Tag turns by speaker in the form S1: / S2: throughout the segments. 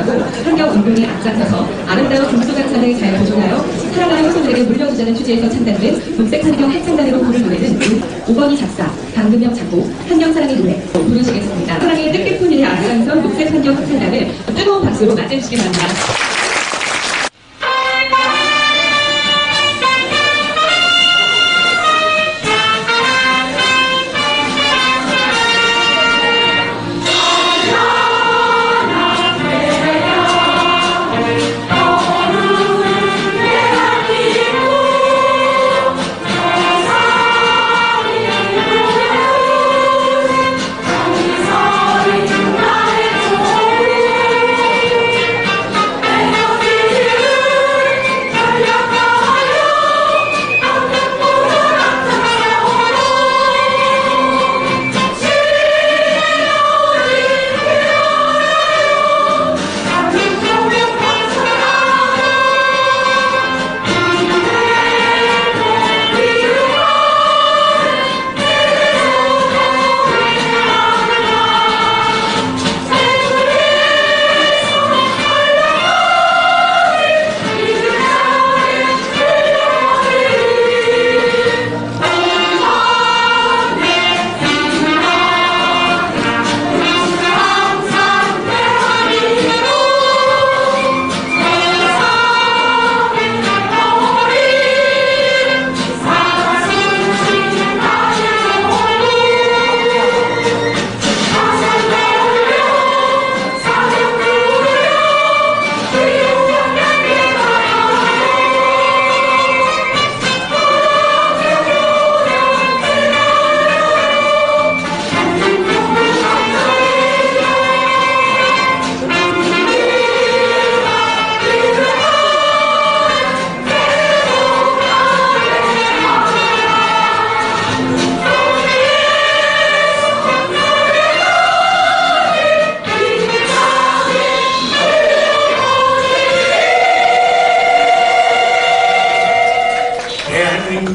S1: 실천하고 환경 운동에 앞장서서 아름다운 금수강산을 잘 보존하여 살아가는 후손들에게 물려주자는 취지에서 창단된 녹색 환경 합창단으로 부를 노래는 오건희 작사, 강금영 작곡, 환경사랑의 노래 부르시겠습니다. 사랑의 뜻깊은 일에 앞장선 녹색 환경 합창단을 뜨거운 박수로 맞이해주시기 바랍니다.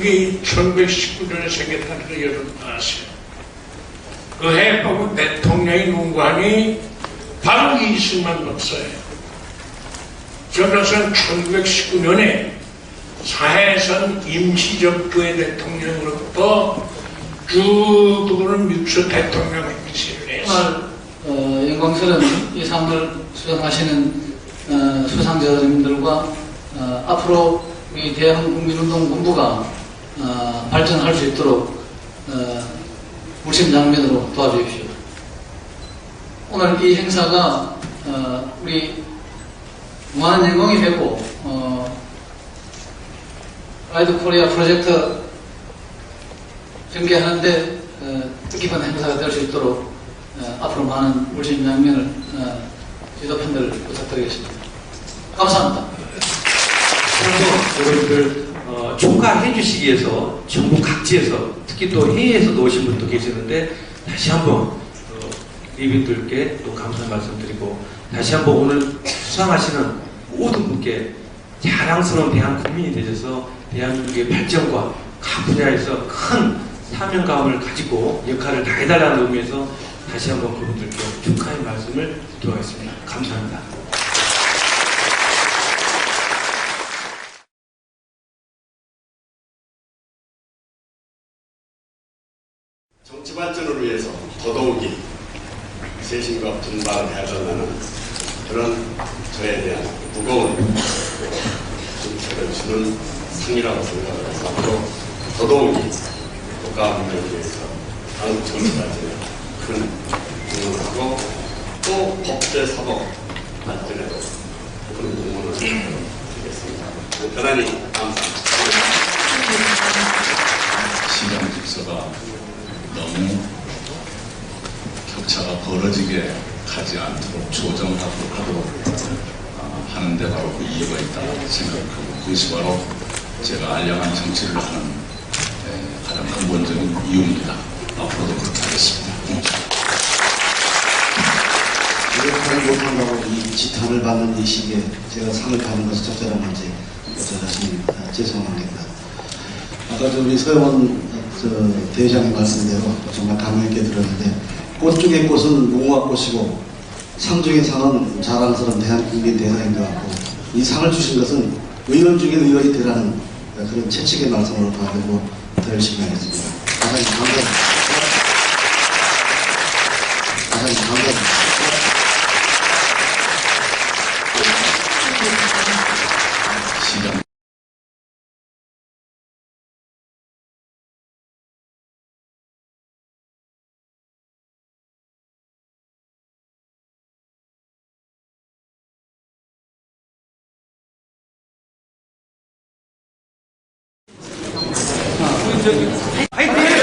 S2: 대한민국이 1919년에 생겼다는 걸 여러분 아세요? 그해 보고 대통령의 문관이 바로 이승만 박사예요. 저것은 1919년에 사해선 임시정부의 대통령으로부터 쭉 그거는 육수 대통령 행세를 했어요.
S3: 어, 영광스러운 이 상을 수상하시는 어, 수상자님들과 어, 앞으로 우리 대한국민운동본부가 어, 발전할 수 있도록 어, 물심장면으로 도와주십시오. 오늘 이 행사가 어, 우리 무한 영광이 되고 어, 라이드 코리아 프로젝트 전개하는데 어, 뜻깊은 행사가 될 수 있도록 어, 앞으로 많은 물심장면을 어, 지도편들 부탁드리겠습니다. 감사합니다.
S4: 여러분들 어, 축하해 주시기 위해서 전국 각지에서 특히 또 해외에서도 오신 분도 계시는데 다시 한번 어, 리빈들께 또 감사 말씀드리고 다시 한번 오늘 수상하시는 모든 분께 자랑스러운 대한 국민이 되셔서 대한민국의 발전과 각 분야에서 큰 사명감을 가지고 역할을 다해달라는 의미에서 다시 한번 그분들께 축하의 말씀을 드리도록 하겠습니다. 감사합니다.
S5: 발전을 위해서 더더욱이 세심과 분발을 해야 된다는 그런 저에 대한 무거운 정책을 주는 상이라고 생각을 해서 앞으로 더더욱이 국가 문제를 위해서 한국 정치 발전에 큰 응원하고 또 법제 사법 발전에도 큰 응원을 드리겠습니다. 대단히 감사합니다.
S6: 시장 질서가 너무 격차가 벌어지게 가지 않도록 조정하도록 하도록 어, 하는데 바로 그 이유가 있다 생각하고 그것이 바로 제가 알량한 정치를 하는 에, 가장 근본적인 이유입니다. 앞으로도 그렇게 하겠습니다.
S7: 노력하지 못한다고 이 지탄을 받는 이 시기에 제가 상을 타는 것이 적절한지 저 자신이 아, 죄송합니다. 아까 저 우리 서영원 저 대장의 말씀대로 정말 감명 있게 들었는데 꽃 중에 꽃은 무궁화 꽃이고 상 중의 상은 자랑스러운 대한국민 대상인 것 같고 이 상을 주신 것은 의원 중에 의원이 되라는 그런 채찍의 말씀으로 봐야 되고 더 열심히 하겠습니다. 감사합니다.
S4: 화이팅!